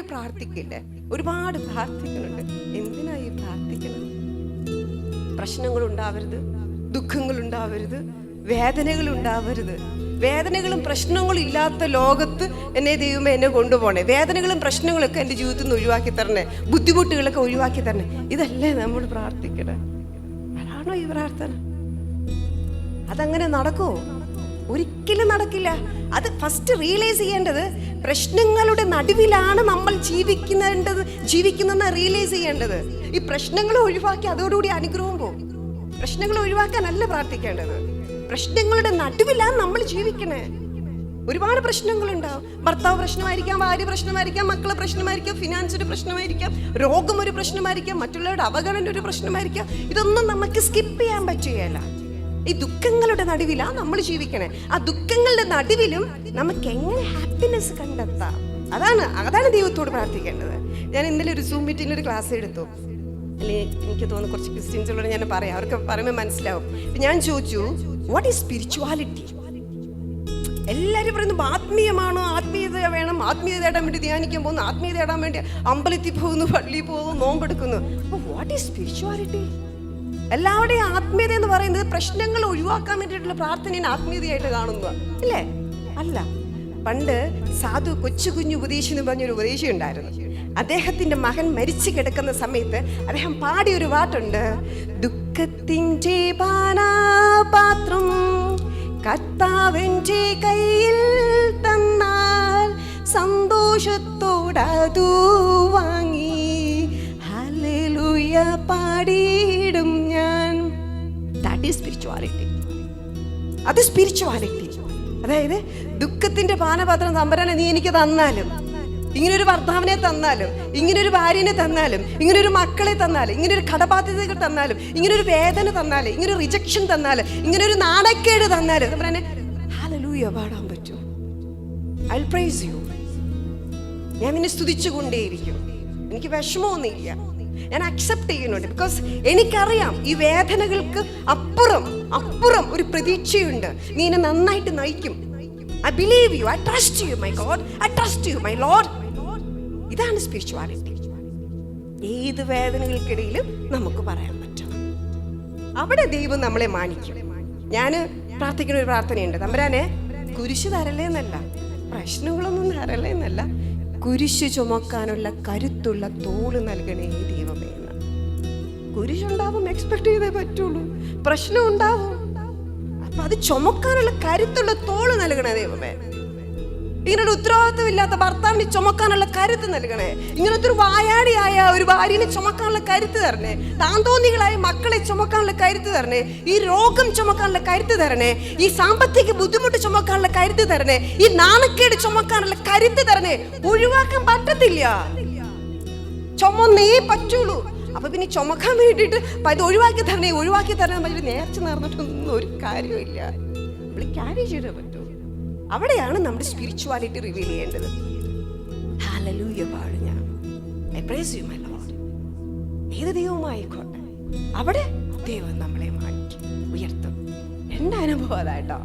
പോയി പ്രാർത്ഥിക്കില്ലേ? ഒരുപാട് പ്രാർത്ഥിക്കുന്നുണ്ട് എന്തിനാ ഈ പ്രാർത്ഥിക്കുന്നത് പ്രശ്നങ്ങൾ ഉണ്ടാവരുത് ദുഃഖങ്ങൾ ഉണ്ടാവരുത് വേദനകൾ ഉണ്ടാവരുത് വേദനകളും പ്രശ്നങ്ങളും ഇല്ലാത്ത ലോകത്ത് എന്നെ ദൈവമേ എന്നെ കൊണ്ടുപോകണേ. വേദനകളും പ്രശ്നങ്ങളൊക്കെ എന്റെ ജീവിതത്തിൽ നിന്ന് ഒഴിവാക്കി തരണേ. ബുദ്ധിമുട്ടുകളൊക്കെ ഒഴിവാക്കി തരണേ. ഇതല്ലേ നമ്മൾ പ്രാർത്ഥിക്കണേ. അതാണോ ഈ പ്രാർത്ഥന? അതങ്ങനെ നടക്കുമോ ഒരിക്കലും നടക്കില്ല. അത് ഫസ്റ്റ് റിയലൈസ് ചെയ്യേണ്ടത് പ്രശ്നങ്ങളുടെ നടുവിലാണ് നമ്മൾ ജീവിക്കേണ്ടത് ജീവിക്കുന്നതെന്ന് റിയലൈസ് ചെയ്യേണ്ടത്. ഈ പ്രശ്നങ്ങൾ ഒഴിവാക്കി അതോടുകൂടി അനുഗ്രഹം പോകും. പ്രശ്നങ്ങൾ ഒഴിവാക്കാനല്ല പ്രാർത്ഥിക്കേണ്ടത്. പ്രശ്നങ്ങളുടെ നടുവിലാണ് നമ്മൾ ജീവിക്കണേ. ഒരുപാട് പ്രശ്നങ്ങളുണ്ടാവും. ഭർത്താവ് പ്രശ്നമായിരിക്കാം ഭാര്യ പ്രശ്നമായിരിക്കാം മക്കളെ പ്രശ്നമായിരിക്കാം ഫിനാൻസ് ഒരു പ്രശ്നമായിരിക്കാം രോഗം ഒരു പ്രശ്നമായിരിക്കാം മറ്റുള്ളവരുടെ അവഗണന ഒരു പ്രശ്നമായിരിക്കാം. ഇതൊന്നും നമുക്ക് സ്കിപ്പ് ചെയ്യാൻ പറ്റുകയല്ല. ഈ ദുഃഖങ്ങളുടെ നടുവിലാ നമ്മൾ ജീവിക്കണേ. ആ ദുഃഖങ്ങളുടെ നടുവിലും നമുക്ക് എങ്ങനെ ഹാപ്പിനെസ് കണ്ടെത്താം? അതാണ് അതാണ് ദൈവത്തോട് പ്രാർത്ഥിക്കേണ്ടത്. ഞാൻ ഇന്നലെ ഒരു സൂം മീറ്റിംഗിൽ ഒരു ക്ലാസ് എടുത്തു. അല്ലെങ്കിൽ എനിക്ക് തോന്നുന്നു കുറച്ച് ക്രിസ്ത്യൻസുകളോട് ഞാൻ പറയാം. അവർക്ക് പറയുമ്പോൾ മനസ്സിലാവും. ഞാൻ ചോദിച്ചു വാട്ട് ഈസ് സ്പിരിച്വാലിറ്റി എല്ലാവരും പറയുന്നു ആത്മീയമാണോ? ആത്മീയത വേണം. ആത്മീയത ഇടാൻ വേണ്ടി ധ്യാനിക്കാൻ പോകുന്നു. ആത്മീയത ഇടാൻ വേണ്ടി അമ്പലത്തിൽ പോകുന്നു പള്ളിയിൽ പോകുന്നു നോമ്പെടുക്കുന്നു. വാട്ട് ഈസ് സ്പിരിച്വാലിറ്റി എല്ലാവരുടെയും ആത്മീയത എന്ന് പറയുന്നത് പ്രശ്നങ്ങൾ ഒഴിവാക്കാൻ വേണ്ടിയിട്ടുള്ള പ്രാർത്ഥനയെ ആത്മീയതയായിട്ട് കാണുന്നു അല്ലേ? അല്ല. പണ്ട് സാധു കൊച്ചു കുഞ്ഞു ഉപദേശി എന്ന് പറഞ്ഞൊരു ഉപദേശി ഉണ്ടായിരുന്നു. അദ്ദേഹത്തിന്റെ മകൻ മരിച്ചു കിടക്കുന്ന സമയത്ത് അദ്ദേഹം പാടിയൊരു പാട്ടുണ്ട്. ദുഃഖത്തിന്റെ പാനാപാത്രം കർത്താവിന്റെ കയ്യിൽ തന്നാൽ സന്തോഷത്തോടതു വാങ്ങി. ഹലലുയ പാടിയിടും സ്പിരിച്വാലിറ്റി അത് സ്പിരിച്വാലിറ്റി അതായത് ദുഃഖത്തിന്റെ പാനപാത്രം തമ്പരാനെ നീ എനിക്ക് തന്നാലും ഇങ്ങനൊരു ഭർത്താവിനെ തന്നാലും ഇങ്ങനൊരു ഭാര്യനെ തന്നാലും ഇങ്ങനൊരു മക്കളെ തന്നാലും ഇങ്ങനൊരു കടബാധ്യതകൾ തന്നാലും ഇങ്ങനൊരു വേദന തന്നാലും ഇങ്ങനൊരു റിജക്ഷൻ തന്നാലും ഇങ്ങനൊരു നാണക്കേട് തന്നാലും തമ്പരാനെ പാടാൻ പറ്റും. ഐ പ്രൈസ് യു ഞാൻ നിന്നെ സ്തുതിച്ചുകൊണ്ടേയിരിക്കും. എനിക്ക് വിഷമമൊന്നുമില്ല. ഞാൻ അക്സെപ്റ്റ് ചെയ്യുന്നുണ്ട്. ബിക്കോസ് എനിക്കറിയാം ഈ വേദനകൾക്ക് അപ്പുറം അപ്പുറം ഒരു പ്രതീക്ഷയുണ്ട്. നീ എന്നെ നന്നായിട്ട് നയിക്കും. I believe you I trust you my God I trust you my Lord ഇതാണ് സ്പിരിച്വാലിറ്റി ഏത് വേദനകൾക്കിടയിലും നമുക്ക് പറയാൻ പറ്റും. അവിടെ ദൈവം നമ്മളെ മാനിക്കും. ഞാൻ പ്രാർത്ഥിക്കുന്ന ഒരു പ്രാർത്ഥനയുണ്ട്. തമ്പരാനെ കുരിശ് തരല്ലേ എന്നല്ല പ്രശ്നങ്ങളൊന്നും തരല്ലേ എന്നല്ല കുരിശ് ചുമക്കാനുള്ള കരുത്തുള്ള തോൾ നൽകണേ ദൈവമേന്ന് കുരിശുണ്ടാവും എക്സ്പെക്ട് ചെയ്തേ പറ്റുള്ളൂ. പ്രശ്നം ഉണ്ടാവും അപ്പൊ അത് ചുമക്കാനുള്ള കരുത്തുള്ള തോൾ നൽകണേ ദൈവമേ. ഇങ്ങനൊരു ഉത്തരവാദിത്വമില്ലാത്ത ഭർത്താവിന് ചുമക്കാനുള്ള കരുത്ത് നൽകണേ. ഇങ്ങനത്തെ ഒരു വായാടിയായ ഒരു ഭാര്യനെ ചുമക്കാനുള്ള കരുത്ത് തരണേ. താന്തോന്നികളായ മക്കളെ ചുമക്കാനുള്ള കരുത്ത് തരണേ. ഈ രോഗം ചുമക്കാനുള്ള കരുത്ത് തരണേ. ഈ സാമ്പത്തിക ബുദ്ധിമുട്ട് ചുമക്കാനുള്ള കരുത്ത് തരണേ. ഈ നാണക്കേട് ചുമക്കാനുള്ള കരുത്ത് തരണേ? ഒഴിവാക്കാൻ പറ്റത്തില്ല. ചുമന്നേ പറ്റുള്ളൂ. അപ്പൊ പിന്നെ ചുമക്കാൻ വേണ്ടിട്ട് ഇത് ഒഴിവാക്കി തരണേ ഒഴിവാക്കി തരണം പറഞ്ഞിട്ട് നേർച്ച നേർന്നിട്ടൊന്നും ഒരു കാര്യമില്ല നമ്മൾ ക്യാരി ചെയ്യാൻ പറ്റൂ. അവിടെയാണ് നമ്മുടെ സ്പിരിച്വാലിറ്റി റിവീൽ ചെയ്യേണ്ടത്. ഏത് ദൈവമായിക്കോട്ടെ അവിടെ ദൈവം നമ്മളെ മാറ്റി ഉയർത്തും. എന്റെ അനുഭവം അതാട്ടോ